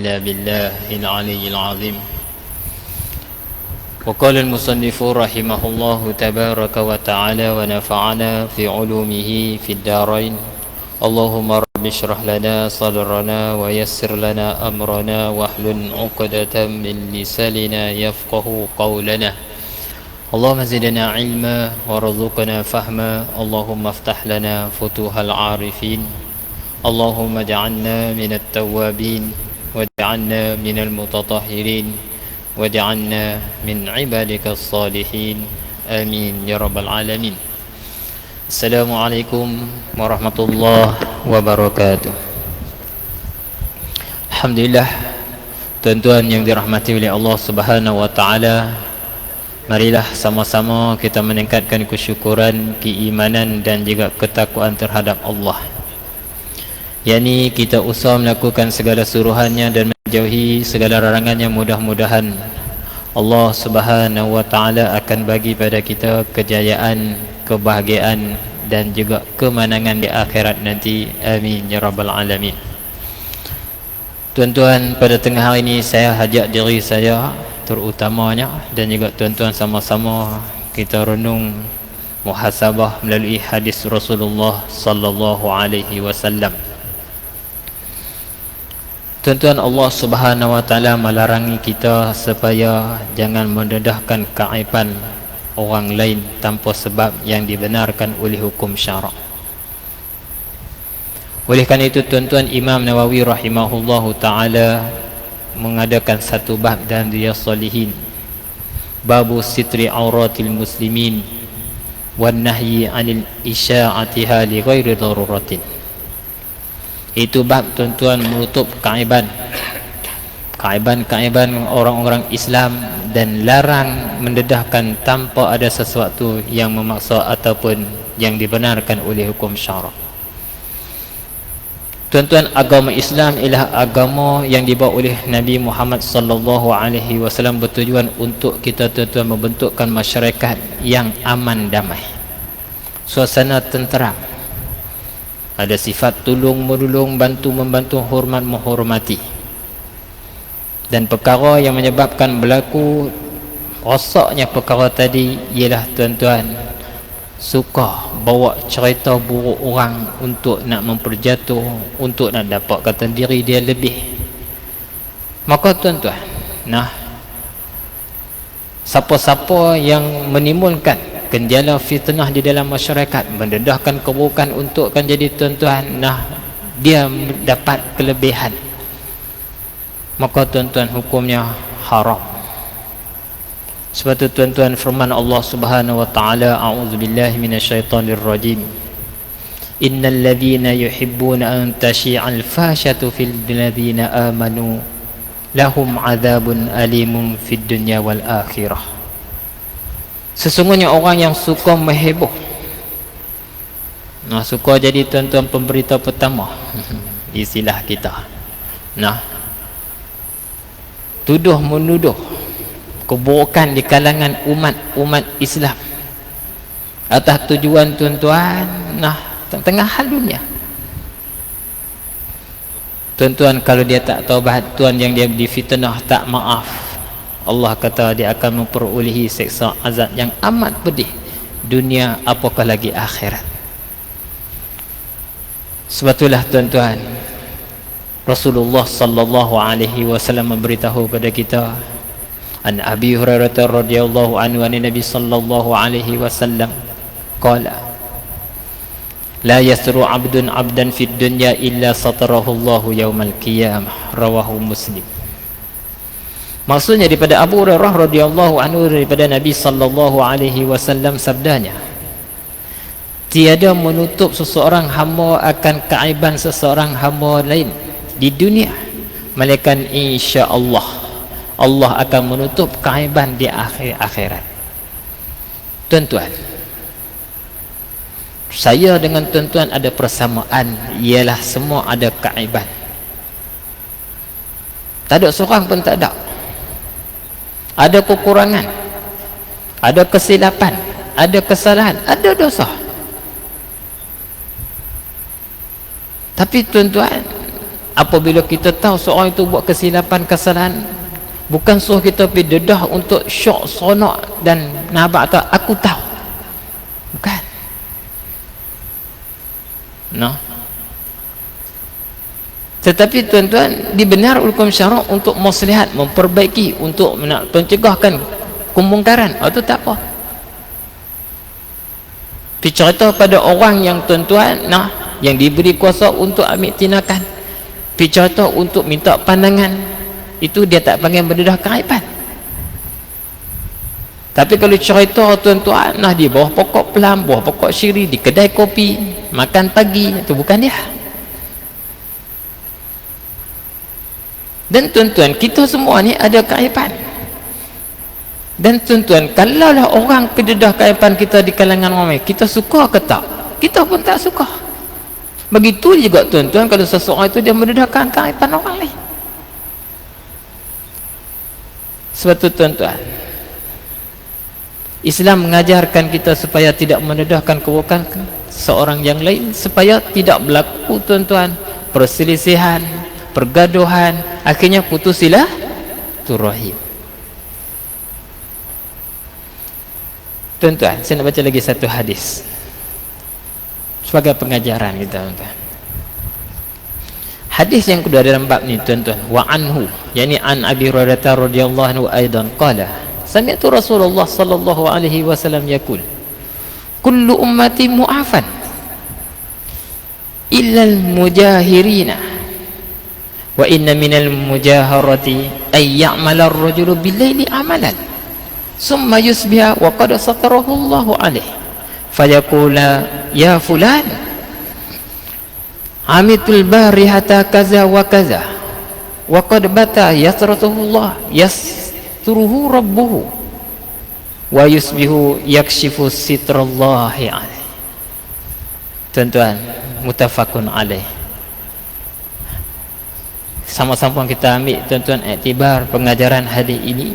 إلا بالله العلي العظيم. وقال المصنف رحمه الله تبارك وتعالى ونفعنا في علومه في الدارين اللهم رب اشرح لنا صدرنا ويسر لنا أمرنا واحلل عقدة من لساننا يفقه قولنا. اللهم زدنا علما وارزقنا فهما. اللهم افتح لنا فتوح العارفين. اللهم اجعلنا من التوابين. واجعلنا من المتطهرين واجعلنا من عبادك الصالحين آمين يا رب العالمين السلام عليكم ورحمة الله وبركاته الحمد لله tuan-tuan yang dirahmati oleh Allah Subhanahu wa taala Marilah sama-sama kita meningkatkan kesyukuran, keimanan dan juga ketakwaan terhadap Allah. Yani kita usaha melakukan segala suruhannya dan menjauhi segala larangannya mudah-mudahan Allah Subhanahu wa taala akan bagi pada kita kejayaan, kebahagiaan dan juga kemenangan di akhirat nanti. Amin ya rabbal alamin. Tuan-tuan, pada tengah hari ini saya hajak diri saya terutamanya dan juga tuan-tuan sama-sama kita renung muhasabah melalui hadis Rasulullah sallallahu alaihi wasallam. Tuan-tuan Allah Subhanahu wa taala melarangi kita supaya jangan mendedahkan keaiban orang lain tanpa sebab yang dibenarkan oleh hukum syarak. Oleh kerana itu tuan-tuan Imam Nawawi rahimahullahu taala mengadakan satu bab dan dia salihin babu sitri auratil muslimin wan nahyi anil isya'atiha li ghairi daruratin itu bab tuan-tuan menutup kaiban kaiban-kaiban orang-orang Islam dan larang mendedahkan tanpa ada sesuatu yang memaksa ataupun yang dibenarkan oleh hukum syarak Tuan-tuan agama Islam ialah agama yang dibawa oleh Nabi Muhammad sallallahu alaihi wasallam bertujuan untuk kita tuan-tuan membentukkan masyarakat yang aman damai. Suasana tenteram. Ada sifat tolong menolong, bantu membantu, hormat menghormati. Dan perkara yang menyebabkan berlaku rosaknya perkara tadi ialah tuan-tuan suka bawa cerita buruk orang untuk nak memperjatuh untuk nak dapatkan diri dia lebih maka tuan-tuan nah siapa-siapa yang menimbulkan genjala fitnah di dalam masyarakat mendedahkan keburukan untuk kan jadi tuan-tuan nah dia dapat kelebihan. Maka tuan-tuan hukumnya haram. Sebab tu tuan-tuan firman Allah Subhanahu wa taala a'udzubillahi minasyaitonir rajim Innal ladzina yuhibbuna an tashi'al fashatu fil ladzina amanu lahum adzabun alimun fid dunya wal akhirah Sesungguhnya orang yang suka mengheboh. Nah suka jadi tuan-tuan pemberita pertama. Istilah kita. Nah. Tuduh menuduh. Keburukan di kalangan umat-umat Islam. Atas tujuan tuan-tuan nah tengah hal dunia. Tuan-tuan kalau dia tak taubat tuan yang dia difitnah tak maaf Allah kata dia akan memperolehi seksa azab yang amat pedih dunia apakah lagi akhirat. Sebab itulah tuan-tuan Rasulullah sallallahu alaihi wasallam memberitahu kepada kita An Abi Hurairah radhiyallahu anhu an Nabi sallallahu alaihi wasallam qala La yasru 'abdun 'abdan fid dunya illa satarahu Allah yaumal qiyamah rawahu Muslim Maksudnya daripada Abu Hurairah radhiyallahu anhu daripada Nabi sallallahu alaihi wasallam sabdanya Tiada menutup seseorang hamba akan keaiban seseorang hamba lain di dunia melainkan insya-Allah Allah akan menutup keaiban di akhir akhirat. Tuan-tuan saya dengan tuan-tuan ada persamaan ialah semua ada keaiban. Tak ada seorang pun tak ada ada kekurangan. Ada kesilapan. Ada kesalahan. Ada dosa. Tapi tuan-tuan apabila kita tahu seorang itu buat kesilapan kesalahan bukan suruh kita pergi dedah untuk syok sonok dan nabak tak aku tahu. Bukan. No tetapi tuan-tuan dibenar hukum syarak untuk maslahat memperbaiki untuk mencegahkan kemungkaran itu tak apa Percerita pada orang yang tuan-tuan nah yang diberi kuasa untuk ambil tindakan. Percerita untuk minta pandangan. Itu dia tak panggil mendedah kaipan. Tapi kalau cerita tuan-tuan nah di bawah pokok pelam, bawah pokok syiri, di kedai kopi, makan pagi, itu bukan dia. Dan tuan-tuan, kita semua ni ada kaipan dan tuan-tuan kalaulah orang kededah kaipan kita di kalangan ramai kita suka ke tak? Kita pun tak suka. Begitu juga tuan-tuan kalau seseorang itu dia mendedahkan kaipan orang lain. Sebab itu tuan-tuan Islam mengajarkan kita supaya tidak mendedahkan keburukan seorang yang lain supaya tidak berlaku tuan-tuan perselisihan pergaduhan akhirnya putusilah turahim Tuan-tuan, saya nak baca lagi satu hadis sebagai pengajaran kita, tuan-tuan. Hadis yang kedua dalam bab ni, tuan-tuan, wa anhu, yakni an Abi Hurairah radhiyallahu anhu aidan qala, sami'tu Rasulullah sallallahu alaihi wasallam yaqul, kullu ummati mu'afan illa al-mujahirina wa inna minal mujaharati ay ya'mala ar-rajulu bil-laili amalan. Thumma yusbiha wa qad satarahu Allah alayhi fayaqula ya fulan amitul barihata kaza wa kaza wa qad bata yasratuhu Allah yasturuhu rabbuhu wa yusbihu yakshifu sitra Allah tuan-tuan mutafakun alayhi sama-sama kita ambil tuan-tuan iktibar pengajaran hadis ini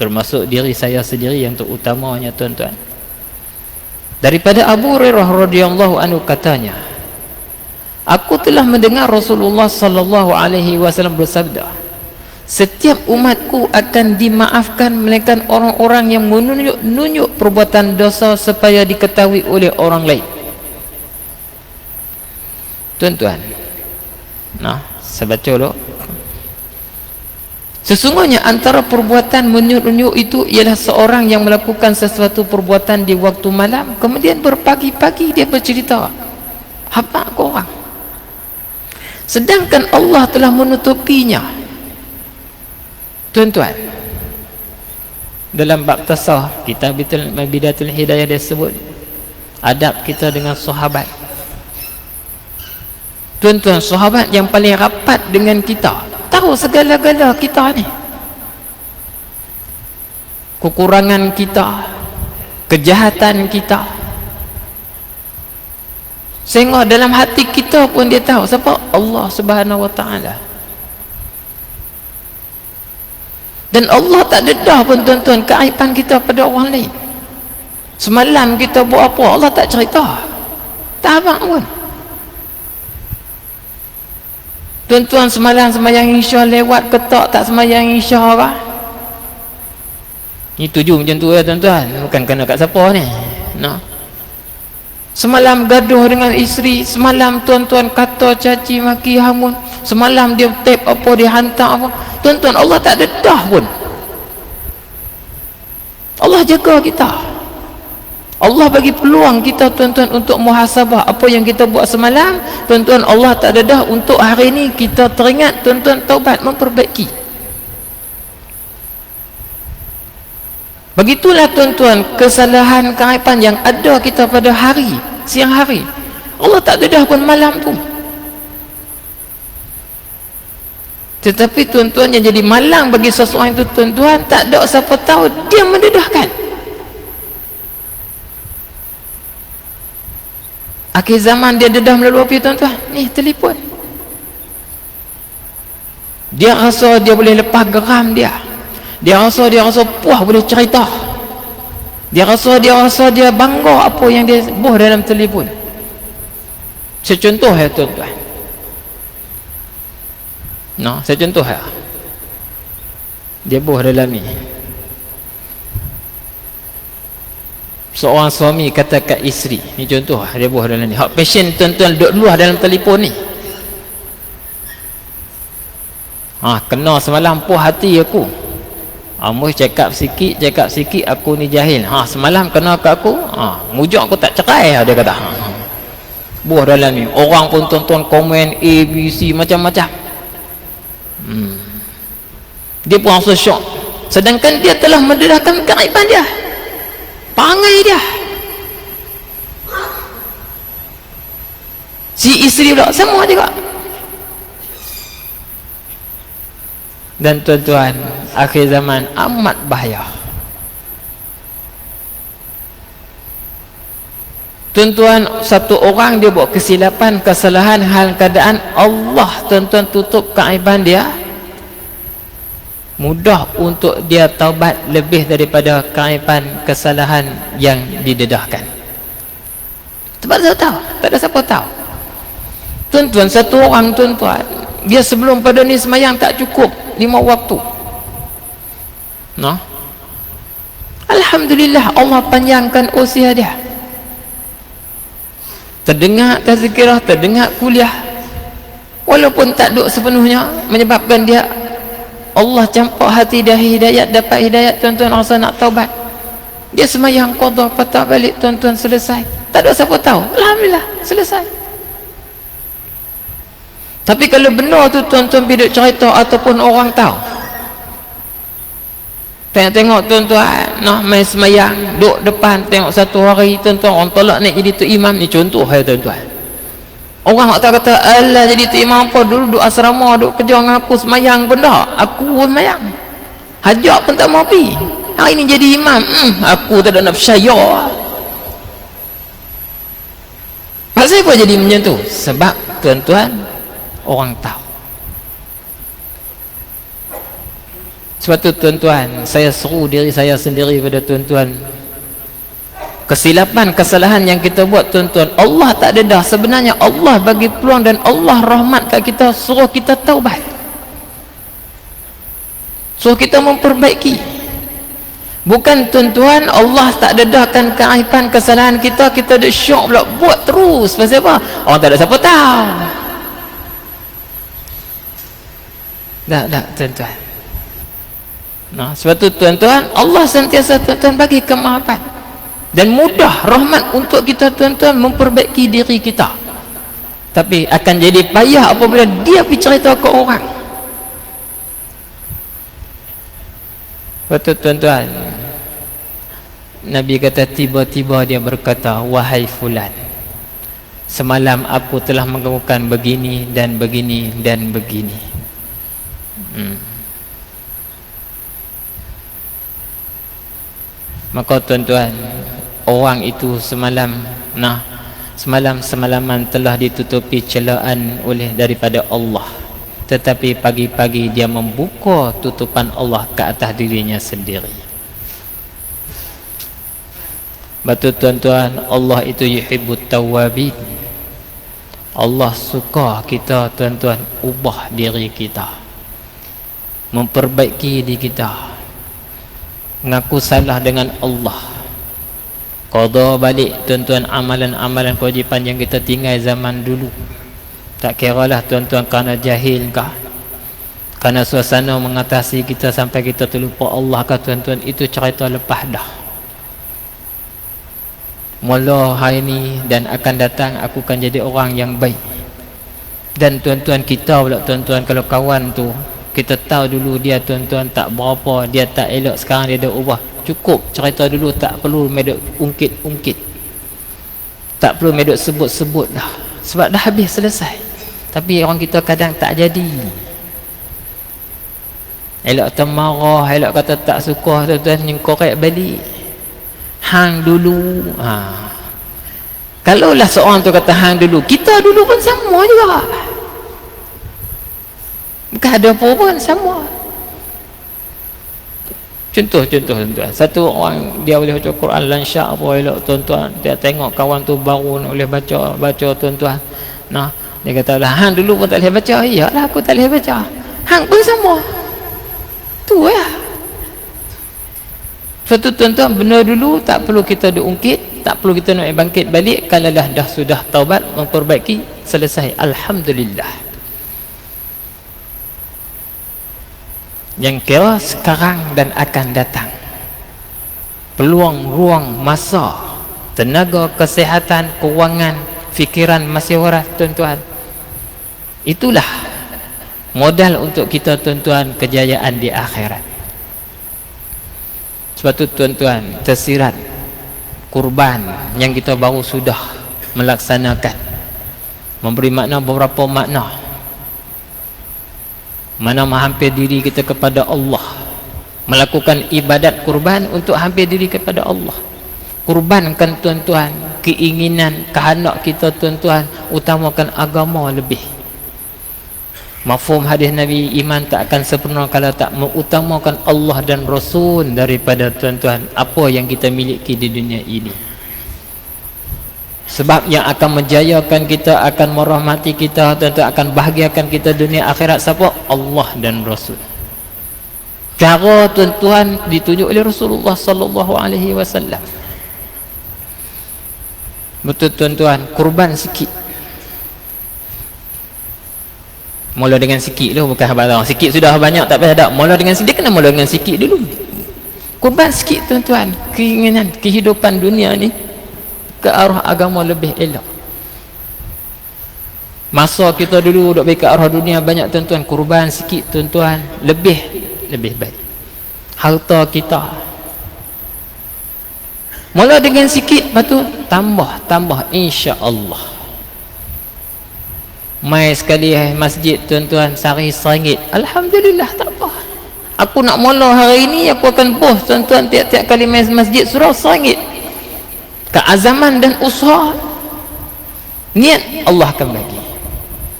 termasuk diri saya sendiri yang terutamanya tuan-tuan. Daripada Abu Hurairah radhiyallahu anhu katanya aku telah mendengar Rasulullah sallallahu alaihi wasallam bersabda setiap umatku akan dimaafkan melainkan orang-orang yang menunjuk-nunjuk perbuatan dosa supaya diketahui oleh orang lain tuan-tuan nah saya baca dulu Sesungguhnya antara perbuatan menyuk-nyuk itu ialah seorang yang melakukan sesuatu perbuatan di waktu malam kemudian berpagi-pagi dia bercerita. Apa kau orang? Sedangkan Allah telah menutupinya. Tuan-tuan. Dalam bab tasawuf kita bitul bidatul hidayah dia sebut adab kita dengan sahabat. Tuan-tuan, sahabat yang paling rapat dengan kita tahu segala-gala kita ni. Kekurangan kita kejahatan kita. Sehingga dalam hati kita pun dia tahu siapa? Allah subhanahu wa ta'ala. Dan Allah tak dedah pun tuan-tuan keaipan kita pada orang lain. Semalam kita buat apa Allah tak cerita. Tak apa pun Tuan-tuan semalam semayang insya lewat ketak tak semayang insya apa? Ini tuju macam tu ya tuan-tuan. Bukan kena kat siapa ni. No. Semalam gaduh dengan isteri. Semalam tuan-tuan kata caci maki hamun. Semalam dia tap apa dia hantar apa. Tuan-tuan Allah tak dedah pun. Allah jaga kita. Allah bagi peluang kita tuan-tuan untuk muhasabah. Apa yang kita buat semalam tuan-tuan Allah tak ada dah untuk hari ini kita teringat tuan-tuan taubat memperbaiki. Begitulah tuan-tuan kesalahan kehaipan yang ada kita pada hari siang hari. Allah tak ada dah pun malam tu tetapi tuan-tuan yang jadi malang bagi seseorang itu tuan-tuan tak ada siapa tahu dia mendedahkan akhir zaman dia dedah melalui api tuan-tuan ni telefon. Dia rasa dia boleh lepas geram dia. Dia rasa dia rasa puas boleh cerita. Dia rasa dia rasa dia bangga apa yang dia buh dalam telefon. Secontoh ya tuan-tuan. No saya contoh ya. Dia buah dalam ni seorang suami kata kat isteri ni contoh dia buah dalam ni hak passion tuan-tuan duduk luah dalam telefon ni ha, kena semalam puas hati aku Amuh cakap sikit, cakap sikit aku ni jahil. Ha semalam kena kat aku, ha mujak aku tak cerai dia kata. Ha. Buah dalam ni. Orang pun tuan-tuan komen A B C macam-macam. Hmm. Dia pun rasa syok. Sedangkan dia telah mendedahkan keaiban dia pangai dia. Si isteri pula semua juga. Dan tuan-tuan akhir zaman amat bahaya. Tuan-tuan satu orang dia buat kesilapan kesalahan hal keadaan Allah tuan-tuan tutup keaiban dia mudah untuk dia taubat lebih daripada kaipan kesalahan yang didedahkan. Sebab saya tahu tak ada siapa tahu. Tuan-tuan satu orang tuan-tuan dia sebelum pada ni semayang tak cukup lima waktu. No? Alhamdulillah Allah panjangkan usia dia. Terdengar tazkirah terdengar kuliah. Walaupun tak duduk sepenuhnya menyebabkan dia Allah campak hati dia hidayat dapat hidayat tuan-tuan rasa nak taubat. Dia semayang qadha patah balik tuan-tuan selesai. Tak ada siapa tahu. Alhamdulillah selesai. Tapi kalau benar tu tuan-tuan biduk cerita ataupun orang tahu. Tengok-tengok tuan-tuan nah, main semayang duduk depan tengok satu hari tuan-tuan orang tolak naik jadi tu imam ni. Contoh hai tuan-tuan Orang tak kata Allah jadi tu imam apa? Dulu duduk asrama duduk kerja dengan aku semayang pun tak aku pun semayang. Hajak pun tak mau pergi. Hari ni jadi imam. Hmm, aku tak ada nak percaya. Pasal apa jadi macam tu? Sebab tuan-tuan orang tahu. Sebab tu tuan-tuan saya seru diri saya sendiri pada tuan-tuan kesilapan kesalahan yang kita buat tuan-tuan Allah tak dedah sebenarnya Allah bagi peluang dan Allah rahmat kat kita. Suruh kita taubat. Suruh kita memperbaiki. Bukan tuan-tuan Allah tak dedahkan keaiban kesalahan kita. Kita ada syok pula. Buat terus. Pasal apa? Orang tak ada siapa tahu. Tak tak tuan-tuan. Nah sebab tu tuan-tuan Allah sentiasa tuan-tuan bagi kemaafan dan mudah rahmat untuk kita tuan-tuan memperbaiki diri kita. Tapi akan jadi payah apabila dia pergi cerita ke orang. Betul tuan-tuan. Nabi kata tiba-tiba dia berkata wahai fulan semalam aku telah mengamukan begini dan begini dan begini hmm. maka tuan-tuan orang itu semalam nah semalam semalaman telah ditutupi celaan oleh daripada Allah. Tetapi pagi-pagi dia membuka tutupan Allah ke atas dirinya sendiri. Betul tuan-tuan Allah itu yuhibbut tawabin Allah suka kita tuan-tuan ubah diri kita. Memperbaiki diri kita. Mengaku salah dengan Allah Qadha balik tuan-tuan amalan-amalan kewajipan yang kita tinggal zaman dulu. Tak kira lah tuan-tuan kerana jahil kah? Kerana suasana mengatasi kita sampai kita terlupa Allah kah tuan-tuan? Itu cerita lepas dah. Mula hari ini dan akan datang aku akan jadi orang yang baik. Dan tuan-tuan kita pula tuan-tuan kalau kawan tu kita tahu dulu dia tuan-tuan tak berapa dia tak elok sekarang dia dah ubah cukup. Cerita dulu tak perlu medok ungkit-ungkit tak perlu medok sebut-sebut dah sebab dah habis selesai. Tapi orang kita kadang tak jadi. Elok termarah elok kata tak suka tuan-tuan yang korek balik. Hang dulu. Ha. kalau lah seorang tu kata hang dulu kita dulu pun sama juga. Bukan ada apa pun sama Contoh-contoh tuan-tuan. Satu orang dia boleh baca Quran lansyak apa elok tuan-tuan. Dia tengok kawan tu baru boleh baca baca tuan-tuan. Nah, dia kata lah, "Han dulu pun tak boleh baca." Iyalah aku tak boleh baca. hang pun sama tu ya suatu tuan-tuan benda dulu tak perlu kita diungkit tak perlu kita nak bangkit balik kalau dah, dah sudah taubat memperbaiki selesai Alhamdulillah yang sekarang dan akan datang. Peluang ruang masa tenaga kesihatan kewangan fikiran masih waras tuan-tuan. Itulah modal untuk kita tuan-tuan kejayaan di akhirat. Sebab tu tuan-tuan tersirat kurban yang kita baru sudah melaksanakan. Memberi makna beberapa makna mana menghampir diri kita kepada Allah. Melakukan ibadat kurban untuk hampir diri kepada Allah. Kurbankan tuan-tuan keinginan kehendak kita tuan-tuan utamakan agama lebih. Mafhum hadis Nabi iman tak akan sempurna kalau tak mengutamakan Allah dan Rasul daripada tuan-tuan apa yang kita miliki di dunia ini. Sebab yang akan menjayakan kita akan merahmati kita tuan-tuan akan bahagiakan kita dunia akhirat siapa? Allah dan Rasul. Cara tuan-tuan ditunjuk oleh Rasulullah sallallahu alaihi wasallam. Betul tuan-tuan, kurban sikit Mula dengan sikit dulu bukan barang. Sikit sudah banyak tak payah dak. Mula dengan sikit kena mula dengan sikit dulu. Kurban sikit tuan-tuan. Keinginan kehidupan dunia ni ke arah agama lebih elok. Masa kita dulu duk baik ke arah dunia banyak tuan-tuan kurban sikit tuan-tuan lebih lebih baik. Harta kita. Mula dengan sikit lepas tu tambah tambah insya-Allah. Mai sekali eh, masjid tuan-tuan sehari seringgit. Alhamdulillah tak apa. Aku nak mula hari ini aku akan bos tuan-tuan tiap-tiap kali mai masjid surau seringgit keazaman dan usaha. Niat Allah akan bagi.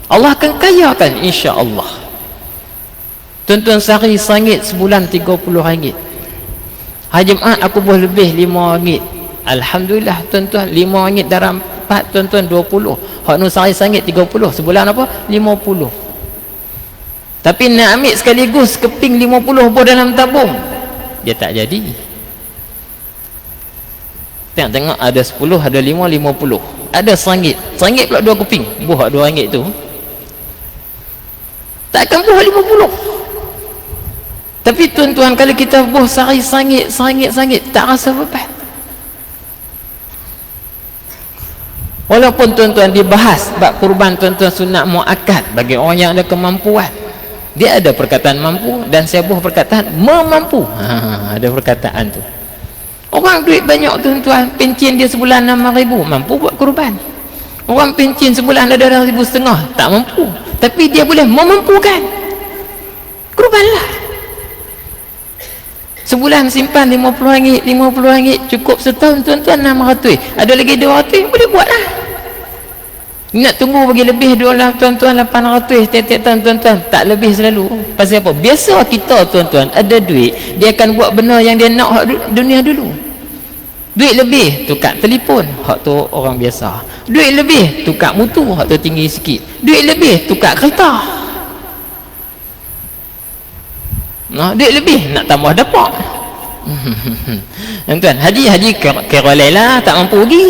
Allah akan kayakan insya Allah tuan-tuan sehari seringgit sebulan tiga puluh ringgit. Hari Jumaat aku boleh lebih lima ringgit. Alhamdulillah tuan-tuan lima ringgit dalam empat tuan-tuan dua puluh. Hak nu sehari sangit 30 sebulan apa? 50 tapi nak ambil sekaligus keping 50 pun dalam tabung. Dia tak jadi tengok tengok ada 10 ada 5 50 ada sangit sangit pula dua keping buah dua ringgit tu tak akan buah 50 tapi tuan-tuan kalau kita buah sehari sangit sangit sangit tak rasa beban Walaupun tuan-tuan dibahas bab kurban tuan-tuan sunat muakkad bagi orang yang ada kemampuan. Dia ada perkataan mampu dan saya buah perkataan memampu. Ha, ada perkataan tu. Orang duit banyak tuan-tuan, pencin dia sebulan 6000, mampu buat kurban. Orang pencin sebulan ada 2000 setengah, tak mampu. Tapi dia boleh memampukan. Kurbanlah. Sebulan simpan RM50, RM50 cukup setahun tuan-tuan 600. Ada lagi 200 boleh buatlah. Nak tunggu bagi lebih dua lah tuan-tuan 800 tiap-tiap tahun tuan-tuan tak lebih selalu. Pasal apa? Biasa kita tuan-tuan ada duit dia akan buat benda yang dia nak dunia dulu. Duit lebih tukar telefon hak tu orang biasa. Duit lebih tukar mutu hak tu tinggi sikit. Duit lebih tukar kereta. Nah, duit lebih nak tambah dapat. Tuan-tuan, haji-haji kira lah tak mampu pergi.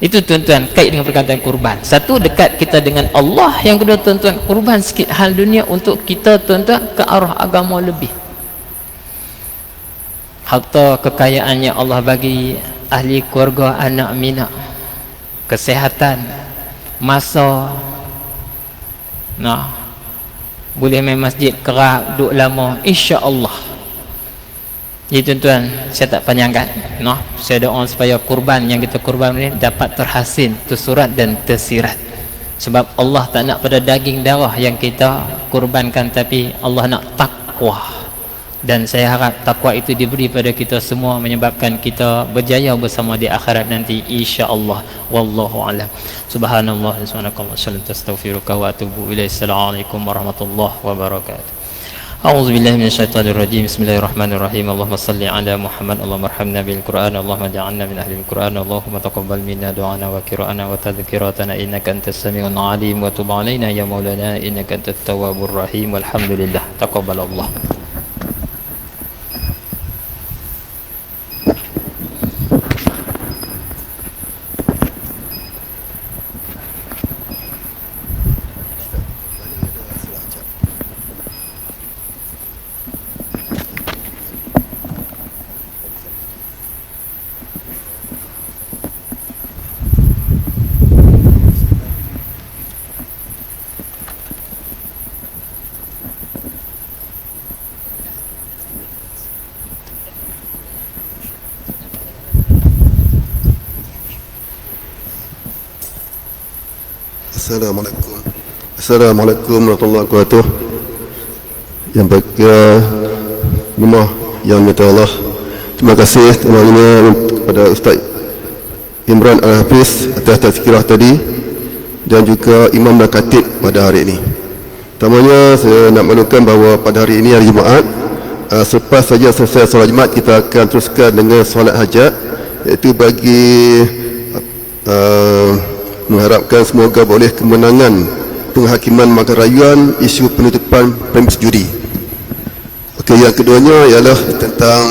Itu tuan-tuan kait dengan perkataan kurban. Satu dekat kita dengan Allah, yang kedua tuan-tuan kurban sikit hal dunia untuk kita tuan-tuan ke arah agama lebih. Harta kekayaannya Allah bagi ahli keluarga anak minak kesehatan masa nah boleh main masjid kerak duduk lama insya-Allah jadi tuan-tuan saya tak panjangkan. No? saya doa supaya kurban yang kita kurban ini dapat terhasil tersurat dan tersirat. Sebab Allah tak nak pada daging darah yang kita kurbankan tapi Allah nak takwa. Dan saya harap takwa itu diberi pada kita semua menyebabkan kita berjaya bersama di akhirat nanti insya-Allah. Wallahu alam. Subhanallah subhanakallah sallallahu astaghfiruka wa atubu ilaih assalamualaikum warahmatullahi wabarakatuh أعوذ بالله من الشيطان الرجيم. بسم الله الرحمن الرحيم. اللهم صل على محمد. اللهم ارحمنا بالقرآن. اللهم اجعلنا من أهل القرآن. اللهم تقبل منا دعانا وقراءنا وتذكيراتنا إنك أنت السميع العليم. وتب علينا يا مولانا. إنك أنت التواب الرحيم. والحمد لله. تقبل الله. Assalamualaikum. Assalamualaikum warahmatullahi wabarakatuh. Yang bahagia Rumah yang minta Allah. Terima kasih teman-teman kepada Ustaz Imran Al-Hafiz atas tazkirah tadi dan juga Imam dan Khatib pada hari ini. Pertamanya saya nak maklumkan bahawa pada hari ini hari Jumaat uh, selepas saja selesai solat Jumaat kita akan teruskan dengan solat hajat iaitu bagi uh, mengharapkan semoga boleh kemenangan penghakiman makan rayuan isu penutupan premis judi. Okey, yang keduanya ialah tentang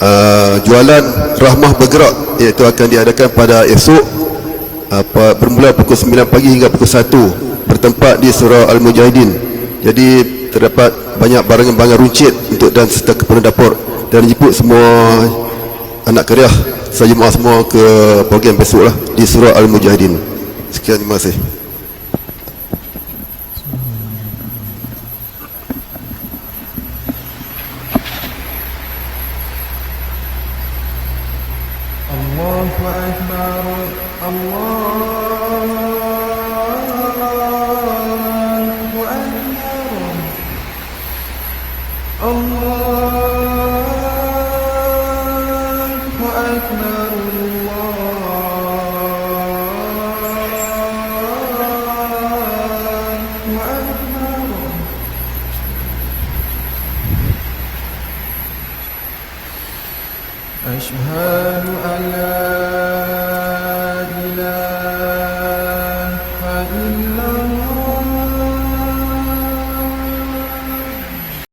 uh, jualan rahmah bergerak iaitu akan diadakan pada esok uh, bermula pukul 9 pagi hingga pukul 1 bertempat di surau Al-Mujahidin. Jadi terdapat banyak barang-barang runcit untuk dan serta keperluan dapur dan dijemput semua anak keriah saya jemaah semua ke program besok lah di surau Al-Mujahidin. Sekian terima kasih. الله أكبر الله